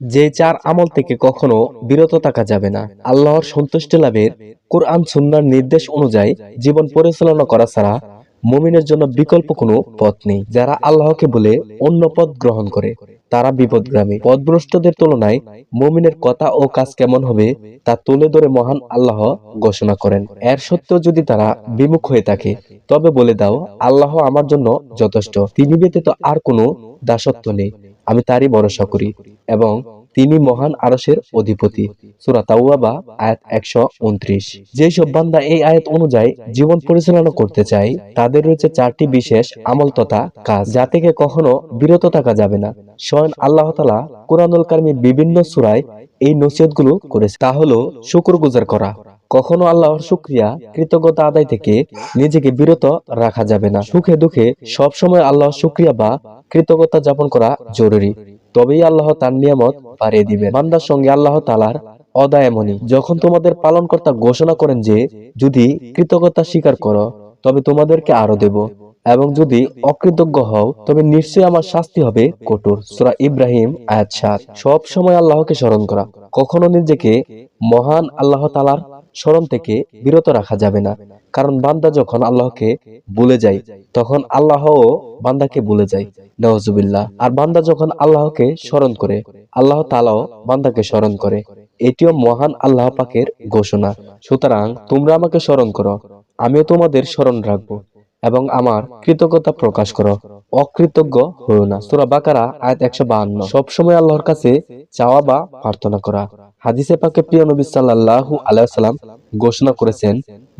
যে চার আমল থেকে কখনো বিরত থাকা যাবে না। আল্লাহর সন্তুষ্টি লাভের কোরআন সুন্নার নির্দেশ অনুযায়ী জীবন পরিচালনা করা ছাড়া মুমিনের জন্য বিকল্প কোনো পথ নেই। যারা আল্লাহকে বলে অন্য পথ গ্রহণ করে, তারা বিপদগ্রামী পথভ্রষ্টদের তুলনায় মুমিনের কথা ও কাজ কেমন হবে তা তুলে ধরে মহান আল্লাহ ঘোষণা করেন। এর সত্ত্বেও যদি তারা বিমুখ হয়ে থাকে, তবে বলে দাও, আল্লাহ আমার জন্য যথেষ্ট। তিনি ব্যতীত আর কোনো দাসত্ব নেই। আমি তারই ভরসা করি এবং তিনি মহান আরসের অধিপতি। সুরা তাওয়াবা আয়াত একশো উনত্রিশ। যেসব বান্দা এই আয়াত অনুযায়ী জীবন পরিচালনা করতে চায়, তাদের রয়েছে চারটি বিশেষ আমল তথা কাজ, যা থেকে কখনো বিরত থাকা যাবে না। স্বয়ং আল্লাহ তালা কোরআনুল কারিমে বিভিন্ন সুরায় এই নসিহতগুলো করেছে তা হলো শুকুর গুজার করা। কখনো আল্লাহর শুক্রিয়া, কৃতজ্ঞতা আদায় থেকে নিজেকে বিরত রাখা যাবে না। সুখে দুঃখে সবসময় আল্লাহর শুক্রিয়া বা কৃতজ্ঞতা যাপন করা জরুরি। তবেই আল্লাহ তার নিয়ামত বাড়িয়ে দিবেন। বান্দার সঙ্গে আল্লাহ তালার অদা এমনই যখন তোমাদের পালনকর্তা ঘোষণা করেন যে, যদি কৃতজ্ঞতা স্বীকার করো, তবে তোমাদেরকে আরও দেব। এবং যদি অকৃতজ্ঞ হও, তবে নিশ্চয়ই আমার শাস্তি হবে কঠোর। সূরা ইব্রাহিম, আয়াত সাত। সব সময় আল্লাহকে স্মরণ করা। কখনো নিজেকে মহান আল্লাহ তালার স্মরণ থেকে বিরত রাখা যাবে না। কারণ বান্দা যখন আল্লাহকে ভুলে যায়, তখন আল্লাহও বান্দাকে ভুলে যায়। নওয়াজুবিল্লাহ আর বান্দা যখন আল্লাহকে স্মরণ করে, আল্লাহ তালাও বান্দাকে স্মরণ করে। এটিও মহান আল্লাহ পাকের ঘোষণা। সুতরাং তোমরা আমাকে স্মরণ করো, আমিও তোমাদের স্মরণ রাখব এবং আমার কৃতজ্ঞতা প্রকাশ করো। অকৃতজ্ঞ হও না। সুরা বাকারা, আয়াত একশো বাহান্ন। সবসময় আল্লাহর কাছে চাওয়া বা প্রার্থনা করা। হাদিসে পাকে প্রিয় নবী সাল্লাল্লাহু আলাইহি সাল্লাম ঘোষণা করেছেন,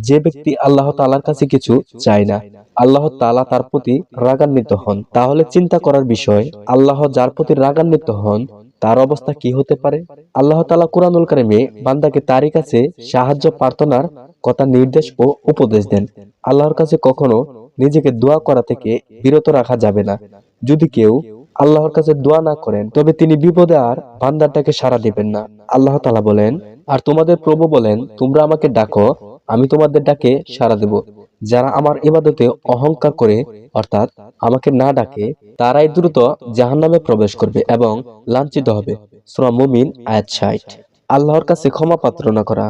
যে ব্যক্তি আল্লাহ তাআলার কাছে কিছু চায় না, আল্লাহ তাআলা তার প্রতি রাগান্বিত হন। তাহলে চিন্তা করার বিষয়, আল্লাহ যার প্রতি রাগান্বিত হন, তার অবস্থা কি হতে পারে? আল্লাহ তালা কুরআনুল কারিমে বান্দাকে তারই কাছে সাহায্য, প্রার্থনার কথা নির্দেশ ও উপদেশ দেন। আল্লাহর কাছে কখনো নিজেকে দোয়া করা থেকে বিরত রাখা যাবে না। যদি কেউ আল্লাহর কাছে দোয়া না করেন, তবে তিনি বিপদে আর বান্দারটাকে সাড়া দিবেন না। আল্লাহ তালা বলেন, আর তোমাদের প্রভু বলেন, তোমরা আমাকে ডাকো, আমি তোমাদের ডাকে সাড়া দেব। যারা আমার ইবাদতে অহংকার করে, অর্থাৎ আমাকে না ডাকে, তারাই দ্রুত জাহান্নামে প্রবেশ করবে এবং লাঞ্ছিত হবে। সূরা মুমিন, আয়াত 60 আল্লাহর কাছে ক্ষমা প্রার্থনা করা।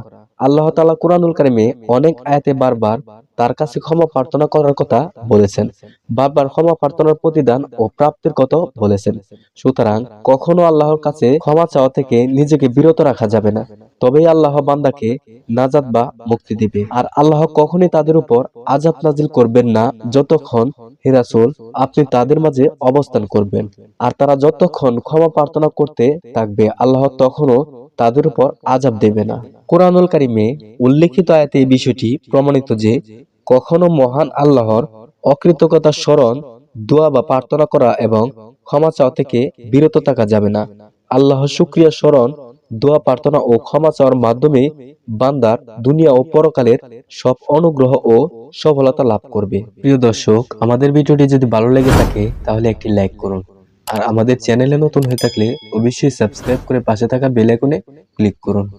আল্লাহ তাআলা কুরআনুল কারিমে অনেক আয়াতে বারবার তার কাছে ক্ষমা প্রার্থনা করার কথা বলেছেন। বারবার ক্ষমা প্রার্থনার প্রতিদান ও প্রাপ্তির কথা বলেছেন। সুতরাং কখনো আল্লাহর কাছে ক্ষমা চাওয়া থেকে নিজেকে বিরত রাখা যাবে না। তবেই আল্লাহ বান্দাকে নাজাত বা মুক্তি দিবে। আর আল্লাহ কখনই তাদের উপর আজাব নাজিল করবেন না যতক্ষণ হিরাসুল আপনি তাদের মাঝে অবস্থান করবেন। আর তারা যতক্ষণ ক্ষমা প্রার্থনা করতে থাকবে, আল্লাহ তখনও তাদের উপর আজাব দেবে না। কোরআনুল কারিমে উল্লেখিত আয়াতে এই বিষয়টি প্রমাণিত যে কখনো মহান আল্লাহর অকৃতজ্ঞতা স্মরণ, দোয়া বা প্রার্থনা করা এবং ক্ষমা চাওয়া থেকে বিরত থাকা যাবে না। আল্লাহ শুক্রিয়া স্মরণ, দোয়া, প্রার্থনা ও ক্ষমা চাওয়ার মাধ্যমে বান্দার দুনিয়া ও পরকালের সব অনুগ্রহ ও সফলতা লাভ করবে। প্রিয় দর্শক, আমাদের ভিডিওটি যদি ভালো লেগে থাকে, তাহলে একটি লাইক করুন। আর আমাদের চ্যানেলে নতুন হয়ে থাকলে অবশ্যই সাবস্ক্রাইব করে পাশে থাকা বেল আইকনে ক্লিক করুন।